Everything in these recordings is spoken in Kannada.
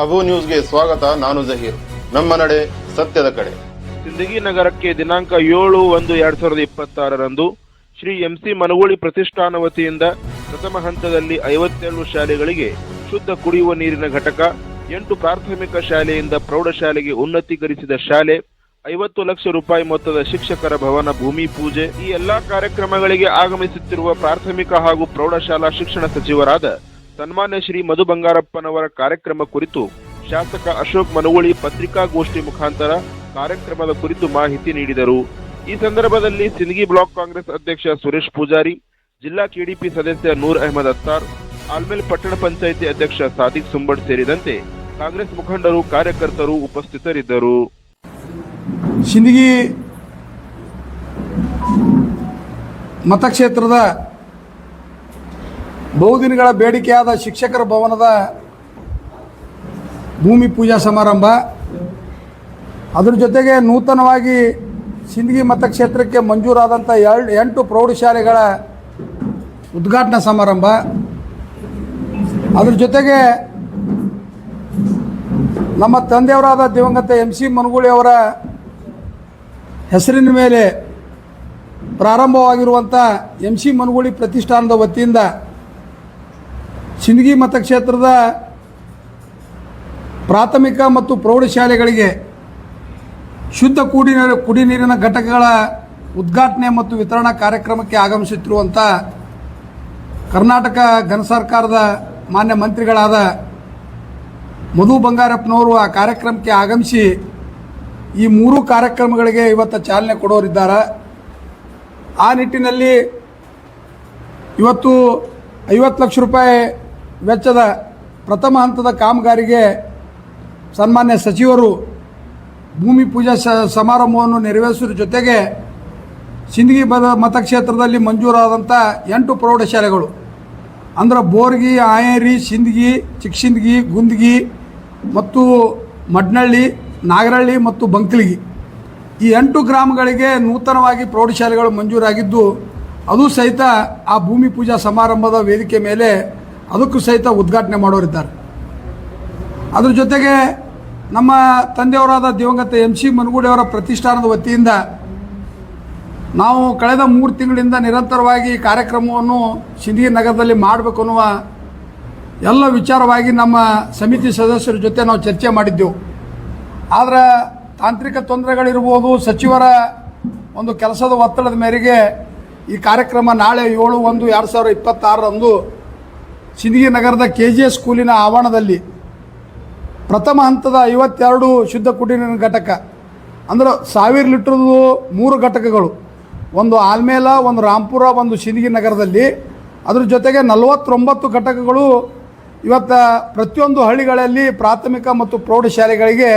ಅಬು ನ್ಯೂಸ್ಗೆ ಸ್ವಾಗತ, ನಾನು ಜಹೀರ್. ನಮ್ಮ ನಡೆ ಸತ್ಯದ ಕಡೆ. ಸಿಂದಗಿ ನಗರಕ್ಕೆ ದಿನಾಂಕ ಏಳು ಒಂದು ಎರಡ್ ಸಾವಿರದ ಇಪ್ಪತ್ತಾರರಂದು ಶ್ರೀ ಎಂಸಿ ಮನಗೋಳಿ ಪ್ರತಿಷ್ಠಾನ ವತಿಯಿಂದ ಪ್ರಥಮ ಹಂತದಲ್ಲಿ ಐವತ್ತೇಳು ಶಾಲೆಗಳಿಗೆ ಶುದ್ಧ ಕುಡಿಯುವ ನೀರಿನ ಘಟಕ, ಎಂಟು ಪ್ರಾಥಮಿಕ ಶಾಲೆಯಿಂದ ಪ್ರೌಢಶಾಲೆಗೆ ಉನ್ನತೀಕರಿಸಿದ ಶಾಲೆ, ಐವತ್ತು ಲಕ್ಷ ರೂಪಾಯಿ ಮೊತ್ತದ ಶಿಕ್ಷಕರ ಭವನ, ಭೂಮಿ ಪೂಜೆ, ಈ ಎಲ್ಲಾ ಕಾರ್ಯಕ್ರಮಗಳಿಗೆ ಆಗಮಿಸುತ್ತಿರುವ ಪ್ರಾಥಮಿಕ ಹಾಗೂ ಪ್ರೌಢಶಾಲಾ ಶಿಕ್ಷಣ ಸಚಿವರಾದ ಸನ್ಮಾನ್ಯ ಶ್ರೀ ಮಧು ಬಂಗಾರಪ್ಪನವರ ಕಾರ್ಯಕ್ರಮ ಕುರಿತು ಶಾಸಕ ಅಶೋಕ್ ಮನವೊಳಿ ಪತ್ರಿಕಾಗೋಷ್ಠಿ ಮುಖಾಂತರ ಕಾರ್ಯಕ್ರಮದ ಕುರಿತು ಮಾಹಿತಿ ನೀಡಿದರು. ಈ ಸಂದರ್ಭದಲ್ಲಿ ಸಿಂದಗಿ ಬ್ಲಾಕ್ ಕಾಂಗ್ರೆಸ್ ಅಧ್ಯಕ್ಷ ಸುರೇಶ್ ಪೂಜಾರಿ, ಜಿಲ್ಲಾ ಕೆಡಿಪಿ ಸದಸ್ಯ ನೂರ್ ಅಹಮದ್ ಅತ್ತಾರ್, ಆಲ್ಮೇಲ್ ಪಟ್ಟಣ ಪಂಚಾಯಿತಿ ಅಧ್ಯಕ್ಷ ಸಾದಿಕ್ ಸುಂಬಡ್ ಸೇರಿದಂತೆ ಕಾಂಗ್ರೆಸ್ ಮುಖಂಡರು, ಕಾರ್ಯಕರ್ತರು ಉಪಸ್ಥಿತರಿದ್ದರು. ಸಿಂದಗಿ ಮತಕ್ಷೇತ್ರದ ಬಹುದಿನಗಳ ಬೇಡಿಕೆಯಾದ ಶಿಕ್ಷಕರ ಭವನದ ಭೂಮಿ ಪೂಜಾ ಸಮಾರಂಭ. ಅದರ ಜೊತೆಗೆ ನೂತನವಾಗಿ ಸಿಂದಗಿ ಮತಕ್ಷೇತ್ರಕ್ಕೆ ಮಂಜೂರಾದಂಥ ಎರಡು, ಎಂಟು ಪ್ರೌಢಶಾಲೆಗಳ ಉದ್ಘಾಟನಾ ಸಮಾರಂಭ. ಅದ್ರ ಜೊತೆಗೆ ನಮ್ಮ ತಂದೆಯವರಾದ ದಿವಂಗತ ಎಂ ಸಿ ಮನಗುಳಿಯವರ ಅವರ ಹೆಸರಿನ ಮೇಲೆ ಪ್ರಾರಂಭವಾಗಿರುವಂಥ ಎಂ ಸಿ ಮನಗುಳಿ ಪ್ರತಿಷ್ಠಾನದ ವತಿಯಿಂದ ಸಿಂದಗಿ ಮತಕ್ಷೇತ್ರದ ಪ್ರಾಥಮಿಕ ಮತ್ತು ಪ್ರೌಢಶಾಲೆಗಳಿಗೆ ಶುದ್ಧ ಕುಡಿ ಕುಡಿ ನೀರಿನ ಘಟಕಗಳ ಉದ್ಘಾಟನೆ ಮತ್ತು ವಿತರಣಾ ಕಾರ್ಯಕ್ರಮಕ್ಕೆ ಆಗಮಿಸುತ್ತಿರುವಂಥ ಕರ್ನಾಟಕ ಘನ ಸರ್ಕಾರದ ಮಾನ್ಯ ಮಂತ್ರಿಗಳಾದ ಮಧು ಬಂಗಾರಪ್ಪನವರು ಆ ಕಾರ್ಯಕ್ರಮಕ್ಕೆ ಆಗಮಿಸಿ ಈ ಮೂರು ಕಾರ್ಯಕ್ರಮಗಳಿಗೆ ಇವತ್ತು ಚಾಲನೆ ಕೊಡೋರಿದ್ದಾರೆ. ಆ ನಿಟ್ಟಿನಲ್ಲಿ ಇವತ್ತು ಐವತ್ತು ಲಕ್ಷ ರೂಪಾಯಿ ವೆಚ್ಚದ ಪ್ರಥಮ ಹಂತದ ಕಾಮಗಾರಿಗೆ ಸನ್ಮಾನ್ಯ ಸಚಿವರು ಭೂಮಿ ಪೂಜಾ ಸ ಸಮಾರಂಭವನ್ನು ನೆರವೇರಿಸುವ ಜೊತೆಗೆ ಸಿಂದಗಿ ಬದ ಮತಕ್ಷೇತ್ರದಲ್ಲಿ ಮಂಜೂರಾದಂಥ ಎಂಟು ಪ್ರೌಢಶಾಲೆಗಳು. ಅಂದ್ರೆ ಬೋರ್ಗಿ, ಆಯೇರಿ, ಸಿಂದಗಿ ಚಿಕ್ಕಸಿಂದಗಿ ಗುಂದಗಿ ಮತ್ತು ಮಡ್ನಳ್ಳಿ ನಾಗರಹಳ್ಳಿ ಮತ್ತು ಬಂಕ್ಲಿಗಿ. ಈ ಎಂಟು ಗ್ರಾಮಗಳಿಗೆ ನೂತನವಾಗಿ ಪ್ರೌಢಶಾಲೆಗಳು ಮಂಜೂರಾಗಿದ್ದು, ಅದು ಸಹಿತ ಆ ಭೂಮಿ ಪೂಜಾ ಸಮಾರಂಭದ ವೇದಿಕೆ ಮೇಲೆ ಅದಕ್ಕೂ ಸಹಿತ ಉದ್ಘಾಟನೆ ಮಾಡೋರಿದ್ದಾರೆ. ಅದ್ರ ಜೊತೆಗೆ ನಮ್ಮ ತಂದೆಯವರಾದ ದಿವಂಗತ ಎಂ ಸಿ ಮನಗೂಡಿಯವರ ಪ್ರತಿಷ್ಠಾನದ ವತಿಯಿಂದ ನಾವು ಕಳೆದ ಮೂರು ತಿಂಗಳಿಂದ ನಿರಂತರವಾಗಿ ಕಾರ್ಯಕ್ರಮವನ್ನು ಸಿಂಧಿ ನಗರದಲ್ಲಿ ಮಾಡಬೇಕು ಅನ್ನುವ ಎಲ್ಲ ವಿಚಾರವಾಗಿ ನಮ್ಮ ಸಮಿತಿ ಸದಸ್ಯರ ಜೊತೆ ನಾವು ಚರ್ಚೆ ಮಾಡಿದ್ದೆವು. ಆದರೆ ತಾಂತ್ರಿಕ ತೊಂದರೆಗಳಿರ್ಬೋದು, ಸಚಿವರ ಒಂದು ಕೆಲಸದ ಒತ್ತಡದ ಮೇರೆಗೆ ಈ ಕಾರ್ಯಕ್ರಮ ನಾಳೆ ಏಳು ಒಂದು ಎರಡು ಸಾವಿರದ ಇಪ್ಪತ್ತಾರರಂದು ಸಿಂದಗಿ ನಗರದ ಕೆ ಜಿ ಎಸ್ ಸ್ಕೂಲಿನ ಆವರಣದಲ್ಲಿ ಪ್ರಥಮ ಹಂತದ ಐವತ್ತೆರಡು ಶುದ್ಧ ಕುಡಿಯುವ ಘಟಕ, ಅಂದ್ರೆ ಸಾವಿರ ಲೀಟ್ರದ್ದು ಮೂರು ಘಟಕಗಳು, ಒಂದು ಆಲ್ಮೇಲ, ಒಂದು ರಾಂಪುರ ಒಂದು ಸಿಂದಗಿ ನಗರದಲ್ಲಿ. ಅದ್ರ ಜೊತೆಗೆ ನಲವತ್ತೊಂಬತ್ತು ಘಟಕಗಳು ಇವತ್ತು ಪ್ರತಿಯೊಂದು ಹಳ್ಳಿಗಳಲ್ಲಿ ಪ್ರಾಥಮಿಕ ಮತ್ತು ಪ್ರೌಢಶಾಲೆಗಳಿಗೆ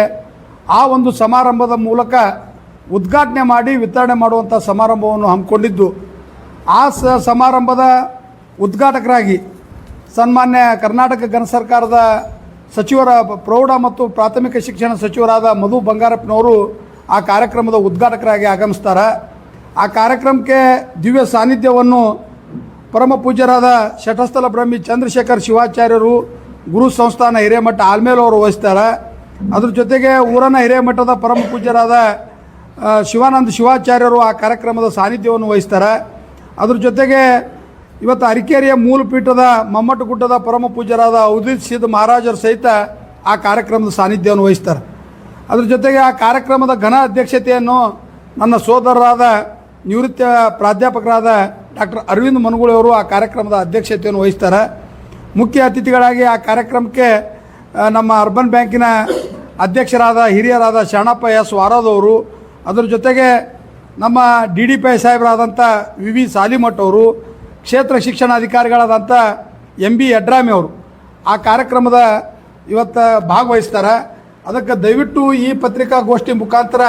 ಆ ಒಂದು ಸಮಾರಂಭದ ಮೂಲಕ ಉದ್ಘಾಟನೆ ಮಾಡಿ ವಿತರಣೆ ಮಾಡುವಂಥ ಸಮಾರಂಭವನ್ನು ಹಮ್ಮಿಕೊಂಡಿದ್ದು. ಆ ಸಮಾರಂಭದ ಉದ್ಘಾಟಕರಾಗಿ ಸನ್ಮಾನ್ಯ ಕರ್ನಾಟಕ ಘನ ಸರ್ಕಾರದ ಸಚಿವರ ಪ್ರೌಢ ಮತ್ತು ಪ್ರಾಥಮಿಕ ಶಿಕ್ಷಣ ಸಚಿವರಾದ ಮಧು ಬಂಗಾರಪ್ಪನವರು ಆ ಕಾರ್ಯಕ್ರಮದ ಉದ್ಘಾಟಕರಾಗಿ ಆಗಮಿಸ್ತಾರೆ. ಆ ಕಾರ್ಯಕ್ರಮಕ್ಕೆ ದಿವ್ಯ ಸಾನ್ನಿಧ್ಯವನ್ನು ಪರಮ ಪೂಜ್ಯರಾದ ಶಟಸ್ಥಲ ಬ್ರಹ್ಮಿ ಚಂದ್ರಶೇಖರ್ ಶಿವಾಚಾರ್ಯರು, ಗುರು ಸಂಸ್ಥಾನ ಹಿರೇಮಠ ಆಲ್ಮೇಲವರು ವಹಿಸ್ತಾರೆ. ಅದ್ರ ಜೊತೆಗೆ ಊರನ ಹಿರೇಮಠದ ಪರಮ ಪೂಜ್ಯರಾದ ಶಿವಾನಂದ ಶಿವಾಚಾರ್ಯರು ಆ ಕಾರ್ಯಕ್ರಮದ ಸಾನ್ನಿಧ್ಯವನ್ನು ವಹಿಸ್ತಾರೆ. ಅದ್ರ ಜೊತೆಗೆ ಇವತ್ತು ಅರಿಕೇರಿಯ ಮೂಲಪೀಠದ ಮಮ್ಮಟಗುಡ್ಡದ ಪರಮ ಪೂಜ್ಯರಾದ ಉದಿತ್ ಸಿದ್ಧ ಮಹಾರಾಜರು ಸಹಿತ ಆ ಕಾರ್ಯಕ್ರಮದ ಸಾನ್ನಿಧ್ಯವನ್ನು ವಹಿಸ್ತಾರೆ. ಅದ್ರ ಜೊತೆಗೆ ಆ ಕಾರ್ಯಕ್ರಮದ ಘನ ಅಧ್ಯಕ್ಷತೆಯನ್ನು ನನ್ನ ಸೋದರರಾದ ನಿವೃತ್ತ ಪ್ರಾಧ್ಯಾಪಕರಾದ ಡಾಕ್ಟರ್ ಅರವಿಂದ್ ಮನಗುಳಿಯವರು ಆ ಕಾರ್ಯಕ್ರಮದ ಅಧ್ಯಕ್ಷತೆಯನ್ನು ವಹಿಸ್ತಾರೆ. ಮುಖ್ಯ ಅತಿಥಿಗಳಾಗಿ ಆ ಕಾರ್ಯಕ್ರಮಕ್ಕೆ ನಮ್ಮ ಅರ್ಬನ್ ಬ್ಯಾಂಕಿನ ಅಧ್ಯಕ್ಷರಾದ, ಹಿರಿಯರಾದ ಶರಣಪ್ಪ ಎಸ್ ವಾರದವರು ಅದರ ಜೊತೆಗೆ ನಮ್ಮ ಡಿ ಡಿ ಪಿ ಸಾಹೇಬರಾದಂಥ ವಿ ವಿ ಸಾಲಿಮಠ್ ಅವರು ಕ್ಷೇತ್ರ ಶಿಕ್ಷಣಾಧಿಕಾರಿಗಳಾದಂಥ ಎಂ ಬಿ ಯಡ್ರಾಮಿ ಅವರು ಆ ಕಾರ್ಯಕ್ರಮದ ಇವತ್ತು ಭಾಗವಹಿಸ್ತಾರೆ. ಅದಕ್ಕೆ ದಯವಿಟ್ಟು ಈ ಪತ್ರಿಕಾಗೋಷ್ಠಿ ಮುಖಾಂತರ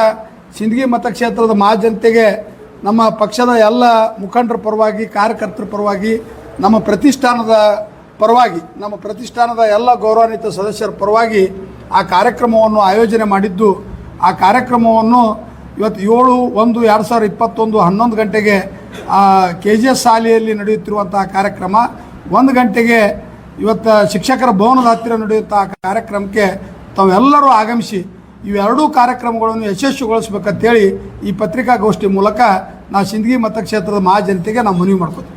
ಸಿಂದಗಿ ಮತಕ್ಷೇತ್ರದ ಮಹಾಜನತೆಗೆ ನಮ್ಮ ಪಕ್ಷದ ಎಲ್ಲ ಮುಖಂಡರ ಪರವಾಗಿ, ಕಾರ್ಯಕರ್ತರ ಪರವಾಗಿ, ನಮ್ಮ ಪ್ರತಿಷ್ಠಾನದ ಪರವಾಗಿ, ನಮ್ಮ ಪ್ರತಿಷ್ಠಾನದ ಎಲ್ಲ ಗೌರವಾನ್ವಿತ ಸದಸ್ಯರ ಪರವಾಗಿ ಆ ಕಾರ್ಯಕ್ರಮವನ್ನು ಆಯೋಜನೆ ಮಾಡಿದ್ದು, ಆ ಕಾರ್ಯಕ್ರಮವನ್ನು ಇವತ್ತು ಏಳು ಒಂದು ಎರಡು ಸಾವಿರದ ಇಪ್ಪತ್ತೊಂದು ಹನ್ನೊಂದು ಗಂಟೆಗೆ ಕೆ ಜಿ ಎಸ್ ಶಾಲೆಯಲ್ಲಿ ನಡೆಯುತ್ತಿರುವಂತಹ ಕಾರ್ಯಕ್ರಮ, ಒಂದು ಗಂಟೆಗೆ ಇವತ್ತು ಶಿಕ್ಷಕರ ಭವನದ ಹತ್ತಿರ ನಡೆಯುವಂತಹ ಕಾರ್ಯಕ್ರಮಕ್ಕೆ ತಾವೆಲ್ಲರೂ ಆಗಮಿಸಿ ಇವೆರಡೂ ಕಾರ್ಯಕ್ರಮಗಳನ್ನು ಯಶಸ್ವಿಗೊಳಿಸ್ಬೇಕಂತೇಳಿ ಈ ಪತ್ರಿಕಾಗೋಷ್ಠಿ ಮೂಲಕ ನಾವು ಸಿಂದಗಿ ಮತಕ್ಷೇತ್ರದ ಮಹಾಜನತೆಗೆ ನಾವು ಮನವಿ ಮಾಡ್ಕೋತೀವಿ